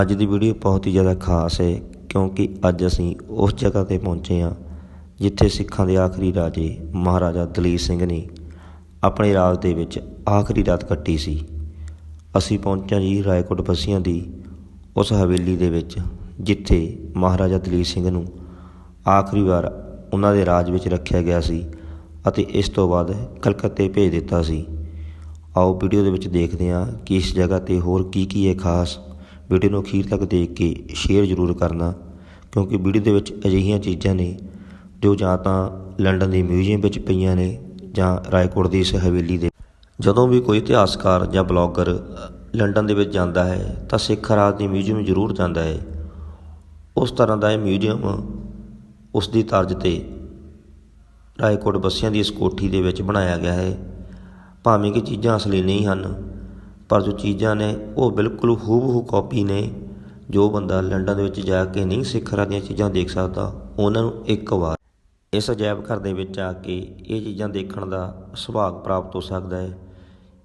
ਅੱਜ ਦੀ ਵੀਡੀਓ ਬਹੁਤ ਹੀ ਜ਼ਿਆਦਾ ਖਾਸ ਹੈ, ਕਿਉਂਕਿ ਅੱਜ ਅਸੀਂ ਉਸ ਜਗ੍ਹਾ ਤੇ ਪਹੁੰਚੇ ਹਾਂ, ਜਿੱਥੇ ਸਿੱਖਾਂ ਦੇ ਆਖਰੀ ਰਾਜੇ ਮਹਾਰਾਜਾ ਦਲੀਪ ਸਿੰਘ ਨੇ ਆਪਣੇ ਰਾਜ ਦੇ ਵਿੱਚ ਆਖਰੀ ਰਾਤ ਕੱਟੀ ਸੀ। ਅਸੀਂ ਪਹੁੰਚੇ ਜੀ ਰਾਏਕੋਟ ਬਸੀਆਂ ਦੀ ਉਸ ਹਵੇਲੀ ਦੇ ਵਿੱਚ, ਜਿੱਥੇ ਮਹਾਰਾਜਾ ਦਲੀਪ ਸਿੰਘ ਨੂੰ ਆਖਰੀ ਵਾਰ ਉਹਨਾਂ ਦੇ ਰਾਜ ਵਿੱਚ ਰੱਖਿਆ ਗਿਆ ਸੀ ਅਤੇ ਇਸ ਤੋਂ ਬਾਅਦ ਕਲਕੱਤੇ ਭੇਜ ਦਿੱਤਾ ਸੀ। ਆਓ ਵੀਡੀਓ ਦੇ ਵਿੱਚ ਦੇਖਦੇ ਹਾਂ ਕਿ ਇਸ ਜਗ੍ਹਾ ਤੇ ਹੋਰ ਕੀ ਕੀ ਹੈ ਖਾਸ। ਵੀਡੀਓ ਨੂੰ ਅਖੀਰ ਤੱਕ ਦੇਖ ਕੇ ਸ਼ੇਅਰ ਜ਼ਰੂਰ ਕਰਨਾ, ਕਿਉਂਕਿ ਵੀਡੀਓ ਦੇ ਵਿੱਚ ਅਜਿਹੀਆਂ ਚੀਜ਼ਾਂ ਨੇ ਜੋ ਜਾਂ ਤਾਂ ਲੰਡਨ ਦੇ ਮਿਊਜ਼ੀਅਮ ਵਿੱਚ ਪਈਆਂ ਨੇ ਜਾਂ ਰਾਏਕੋਟ ਦੀ ਇਸ ਹਵੇਲੀ ਦੇ ਜਦੋਂ ਵੀ ਕੋਈ ਇਤਿਹਾਸਕਾਰ ਜਾਂ ਬਲੌਗਰ ਲੰਡਨ ਦੇ ਵਿੱਚ ਜਾਂਦਾ ਹੈ, ਤਾਂ ਸਿੱਖ ਰਾਜ ਦੀ ਮਿਊਜ਼ੀਅਮ ਜ਼ਰੂਰ ਜਾਂਦਾ ਹੈ। ਉਸ ਤਰ੍ਹਾਂ ਦਾ ਇਹ ਮਿਊਜ਼ੀਅਮ ਉਸ ਦੀ ਤਰਜ਼ ਤੇ ਰਾਏਕੋਟ ਬੱਸੀਆਂ ਦੀ ਇਸ ਕੋਠੀ ਦੇ ਵਿੱਚ ਬਣਾਇਆ ਗਿਆ ਹੈ। ਭਾਵੇਂ ਕਿ ਚੀਜ਼ਾਂ ਅਸਲੀ ਨਹੀਂ ਹਨ ਪਰ ਜੋ ਚੀਜ਼ਾਂ ਨੇ, ਉਹ ਬਿਲਕੁਲ ਹੂਬਹੂ ਕਾਪੀ ਨੇ। ਜੋ ਬੰਦਾ ਲੰਡਨ ਦੇ ਵਿੱਚ ਜਾ ਕੇ ਨਹੀਂ ਸਿੱਖ ਰਾਜ ਦੀਆਂ ਚੀਜ਼ਾਂ ਦੇਖ ਸਕਦਾ, ਉਹਨਾਂ ਨੂੰ ਇੱਕ ਵਾਰ ਇਸ ਅਜਾਇਬ ਘਰ ਦੇ ਵਿੱਚ ਆ ਕੇ ਇਹ ਚੀਜ਼ਾਂ ਦੇਖਣ ਦਾ ਸੁਭਾਗ ਪ੍ਰਾਪਤ ਹੋ ਸਕਦਾ ਹੈ।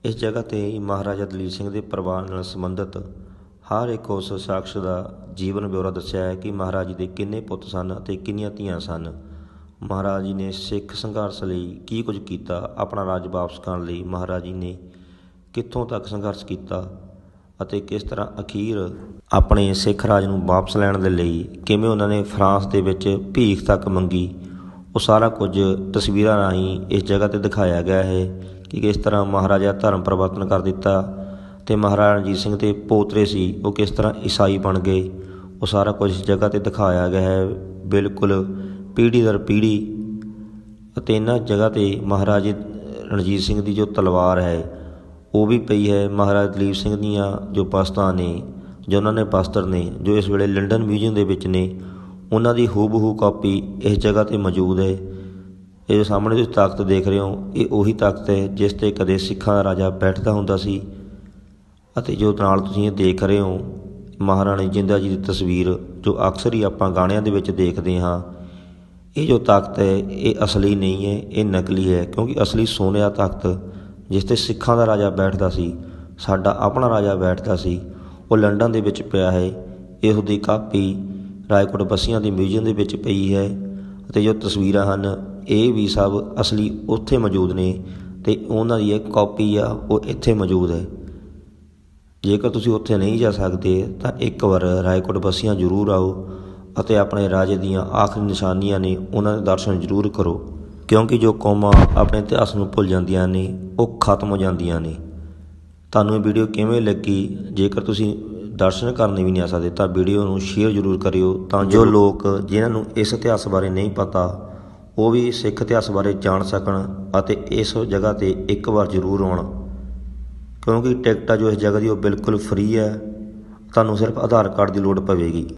ਇਸ ਜਗ੍ਹਾ ਤੇ ਹੀ ਮਹਾਰਾਜਾ ਦਲੀਪ ਸਿੰਘ ਦੇ ਪਰਿਵਾਰ ਨਾਲ ਸੰਬੰਧਿਤ ਹਰ ਇੱਕ ਉਸ ਸ਼ਖਸ ਦਾ ਜੀਵਨ ਬਿਉਰਾ ਦੱਸਿਆ ਹੈ ਕਿ ਮਹਾਰਾਜ ਜੀ ਦੇ ਕਿੰਨੇ ਪੁੱਤ ਸਨ ਅਤੇ ਕਿੰਨੀਆਂ ਧੀਆਂ ਸਨ। ਮਹਾਰਾਜ ਜੀ ਨੇ ਸਿੱਖ ਸੰਘਰਸ਼ ਲਈ ਕੀ ਕੁਝ ਕੀਤਾ, ਆਪਣਾ ਰਾਜ ਵਾਪਸ ਕਰਨ ਲਈ ਮਹਾਰਾਜ ਜੀ ਨੇ ਕਿੱਥੋਂ ਤੱਕ ਸੰਘਰਸ਼ ਕੀਤਾ ਅਤੇ ਕਿਸ ਤਰ੍ਹਾਂ ਅਖੀਰ ਆਪਣੇ ਸਿੱਖ ਰਾਜ ਨੂੰ ਵਾਪਸ ਲੈਣ ਦੇ ਲਈ ਕਿਵੇਂ ਉਹਨਾਂ ਨੇ ਫਰਾਂਸ ਦੇ ਵਿੱਚ ਭੀਖ ਤੱਕ ਮੰਗੀ, ਉਹ ਸਾਰਾ ਕੁਝ ਤਸਵੀਰਾਂ ਰਾਹੀਂ ਇਸ ਜਗ੍ਹਾ ਤੇ ਦਿਖਾਇਆ ਗਿਆ ਹੈ ਕਿ ਕਿਸ ਤਰ੍ਹਾਂ ਮਹਾਰਾਜਾ ਧਰਮ ਪਰਿਵਰਤਨ ਕਰ ਦਿੱਤਾ ਤੇ ਮਹਾਰਾਜਾ ਰਣਜੀਤ ਸਿੰਘ ਦੇ ਪੋਤਰੇ ਸੀ, ਉਹ ਕਿਸ ਤਰ੍ਹਾਂ ਈਸਾਈ ਬਣ ਗਏ, ਉਹ ਸਾਰਾ ਕੁਝ ਇਸ ਜਗ੍ਹਾ ਤੇ ਦਿਖਾਇਆ ਗਿਆ ਹੈ, ਬਿਲਕੁਲ ਪੀੜ੍ਹੀ ਦਰ ਪੀੜ੍ਹੀ ਅਤੇ ਇਹਨਾਂ ਜਗ੍ਹਾ ਤੇ ਮਹਾਰਾਜੇ ਰਣਜੀਤ ਸਿੰਘ ਦੀ ਜੋ ਤਲਵਾਰ ਹੈ ਉਹ ਵੀ ਪਈ ਹੈ ਮਹਾਰਾਜਾ ਦਲੀਪ ਸਿੰਘ ਦੀਆਂ ਜੋ ਬਸਤਾਂ ਨੇ, ਜੋ ਉਹਨਾਂ ਨੇ ਬਸਤਰ ਨੇ, ਜੋ ਇਸ ਵੇਲੇ ਲੰਡਨ ਮਿਊਜ਼ੀਅਮ ਦੇ ਵਿੱਚ ਨੇ, ਉਹਨਾਂ ਦੀ ਹੂਬਹੂ ਕਾਪੀ ਇਸ ਜਗ੍ਹਾ ਤੇ ਮੌਜੂਦ ਹੈ। ਇਹ ਜੋ ਸਾਹਮਣੇ ਤੁਸੀਂ ਤਾਕਤ ਦੇਖ ਰਹੇ ਹੋ, ਇਹ ਉਹੀ ਤਾਕਤ ਹੈ ਜਿਸ ਤੇ ਕਦੇ ਸਿੱਖਾਂ ਦਾ ਰਾਜਾ ਬੈਠਦਾ ਹੁੰਦਾ ਸੀ। ਅਤੇ ਜੋ ਨਾਲ ਤੁਸੀਂ ਇਹ ਦੇਖ ਰਹੇ ਹੋ, ਮਹਾਰਾਣੀ ਜਿੰਦਾ ਜੀ ਦੀ ਤਸਵੀਰ, ਜੋ ਅਕਸਰ ਹੀ ਆਪਾਂ ਗਾਣਿਆਂ ਦੇ ਵਿੱਚ ਦੇਖਦੇ ਹਾਂ, ਇਹ ਜੋ ਤਾਕਤ ਹੈ, ਇਹ ਅਸਲੀ ਨਹੀਂ ਹੈ, ਇਹ ਨਕਲੀ ਹੈ, ਕਿਉਂਕਿ ਅਸਲੀ ਸੋਨੇ ਦਾ ਤਖਤ ਜਿਸ ਤੇ ਸਿੱਖਾਂ ਦਾ ਰਾਜਾ ਬੈਠਦਾ ਸੀ, ਸਾਡਾ ਆਪਣਾ ਰਾਜਾ ਬੈਠਦਾ ਸੀ, ਉਹ ਲੰਡਨ ਦੇ ਵਿੱਚ ਪਿਆ ਹੈ। ਇਹੋ ਦੀ ਕਾਪੀ ਰਾਏਕੋਟ ਬਸੀਆਂ ਦੇ ਮਿਊਜ਼ੀਅਮ ਦੇ ਵਿੱਚ ਪਈ ਹੈ ਅਤੇ ਜੋ ਤਸਵੀਰਾਂ ਹਨ, ਇਹ ਵੀ ਸਭ ਅਸਲੀ ਉੱਥੇ ਮੌਜੂਦ ਨੇ ਤੇ ਉਹਨਾਂ ਦੀ ਇੱਕ ਕਾਪੀ ਆ, ਉਹ ਇੱਥੇ ਮੌਜੂਦ ਹੈ। ਜੇਕਰ ਤੁਸੀਂ ਉੱਥੇ ਨਹੀਂ ਜਾ ਸਕਦੇ, ਤਾਂ ਇੱਕ ਵਾਰ ਰਾਏਕੋਟ ਬਸੀਆਂ ਜ਼ਰੂਰ ਆਓ ਅਤੇ ਆਪਣੇ ਰਾਜੇ ਦੀਆਂ ਆਖਰੀ ਨਿਸ਼ਾਨੀਆਂ ਨੇ ਉਹਨਾਂ ਦੇ ਦਰਸ਼ਨ ਜ਼ਰੂਰ ਕਰੋ। ਕਿਉਂਕਿ ਜੋ ਕੌਮਾਂ ਆਪਣੇ ਇਤਿਹਾਸ ਨੂੰ ਭੁੱਲ ਜਾਂਦੀਆਂ ਨੇ ਉਹ ਖਤਮ ਹੋ ਜਾਂਦੀਆਂ ਨੇ। ਤੁਹਾਨੂੰ ਇਹ ਵੀਡੀਓ ਕਿਵੇਂ ਲੱਗੀ? ਜੇਕਰ ਤੁਸੀਂ ਦਰਸ਼ਨ ਕਰਨੇ ਵੀ ਨਹੀਂ ਆ ਸਕਦੇ ਤਾਂ ਵੀਡੀਓ ਨੂੰ ਸ਼ੇਅਰ ਜ਼ਰੂਰ ਕਰਿਓ ਤਾਂ ਜੋ ਲੋਕ ਜਿਨ੍ਹਾਂ ਨੂੰ ਇਸ ਇਤਿਹਾਸ ਬਾਰੇ ਨਹੀਂ ਪਤਾ ਉਹ ਵੀ ਸਿੱਖ ਇਤਿਹਾਸ ਬਾਰੇ ਜਾਣ ਸਕਣ ਅਤੇ ਇਸ ਜਗ੍ਹਾ ਤੇ ਇੱਕ ਵਾਰ ਜ਼ਰੂਰ ਆਉਣ। ਕਿਉਂਕਿ ਟਿਕਟ ਜੋ ਇਸ ਜਗ੍ਹਾ ਦੀ ਉਹ ਬਿਲਕੁਲ ਫ੍ਰੀ ਹੈ ਤੁਹਾਨੂੰ ਸਿਰਫ ਆਧਾਰ ਕਾਰਡ ਦੀ ਲੋੜ ਪਵੇਗੀ।